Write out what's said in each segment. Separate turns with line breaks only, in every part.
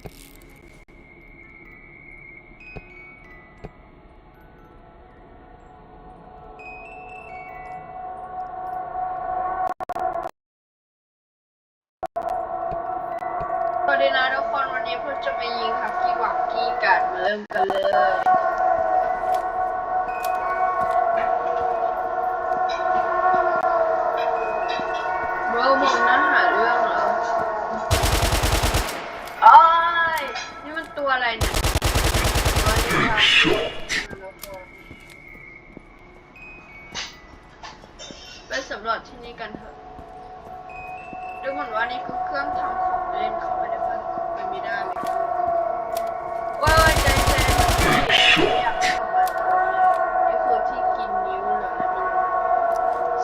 สวัสดีนะทุกคนวันนี้เพื่อจะมายิงฮักกี้วักกี้กันมาเริ่มกันเลย เหมือนว่านี่คือเครื่องทำของเล่นเขาไม่ได้เปิดมันไม่ได้เลยว้ายใจเย็นไม่อยากทำมันนี่คือที่กินนิ้วหรืออะไรไม่รู้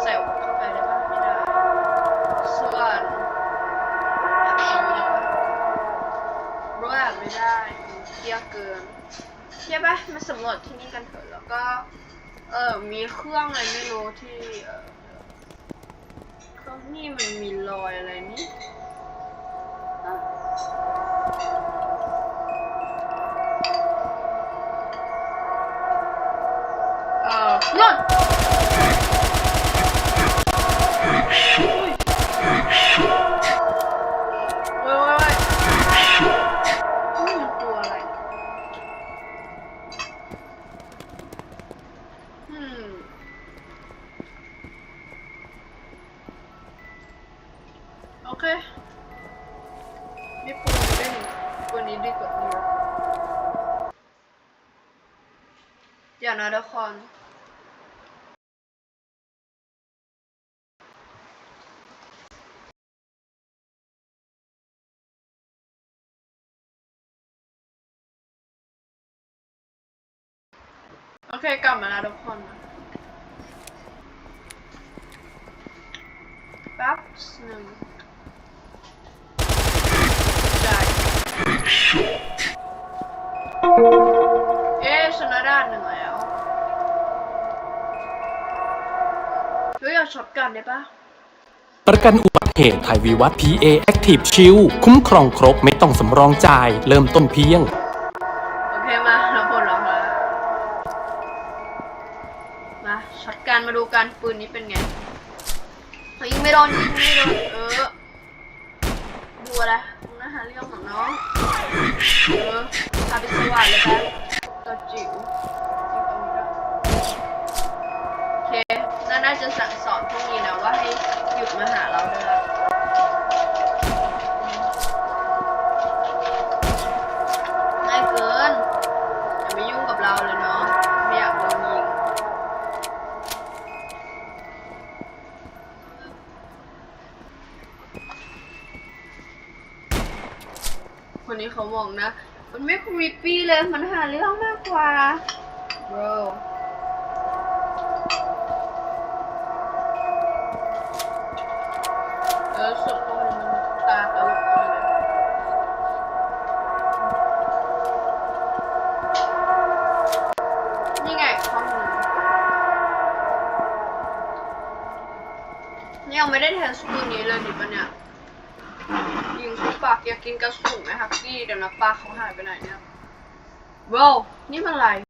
ใส่หัวเข้าไปได้ปะไม่ได้ ส่วนแบบนี้ได้ปะรู้อะไม่ได้เที่ยเกินเที่ยปะมาสำรวจที่นี่กันเถอะแล้วก็ เออมีเครื่องอะไรไม่รู้ที่ เออก็นี่มันมีรอยอะไรนี่อะเอ่อนั่น เคนี่ปืนเล่นปืนนี้ดีกว่านี้เดี๋ยวนะทุกคนโอเคกลับมาแล้วทุกคนแป๊บหนึ่ง ฮ้ยเอาช็อตกันได้ปะ
ประกันอุบัติเหตุภัยวิวัฒน์ PA Active Shield คุ้มครองครบไม่ต้องสำรองจ่าย เริ่มต้นเพียง
โอเคมาเราปลดล็อกแล้วมาช็อตกันมาดูการปืนนี้เป็นไงเฮ้ยยิงไม่โดนยิงไม่โดนเออดูอะไรมึงนะหาเรื่องของน้องเออพาไปสว่านเลยแป๊บ น่าจะสั่งสอนพวกนี้นะว่าให้หยุดมาหาเราด้วยละง่ายเกินอย่ามายุ่งกับเราเลยเนาะไม่อยากโดนยิงคนนี้เขามองนะ มันไม่ครีปปี้เลย มันหาเรื่องมากกว่า bro ไม่ได้แทนสกูนี้เลยดิปะเนี่ยยิงสุปากอยากกินกระสุนไหมฮักกี้เดี๋ยวนะปลาเขาหายไปไหนเนี่ยว้าวนี่มันอะไร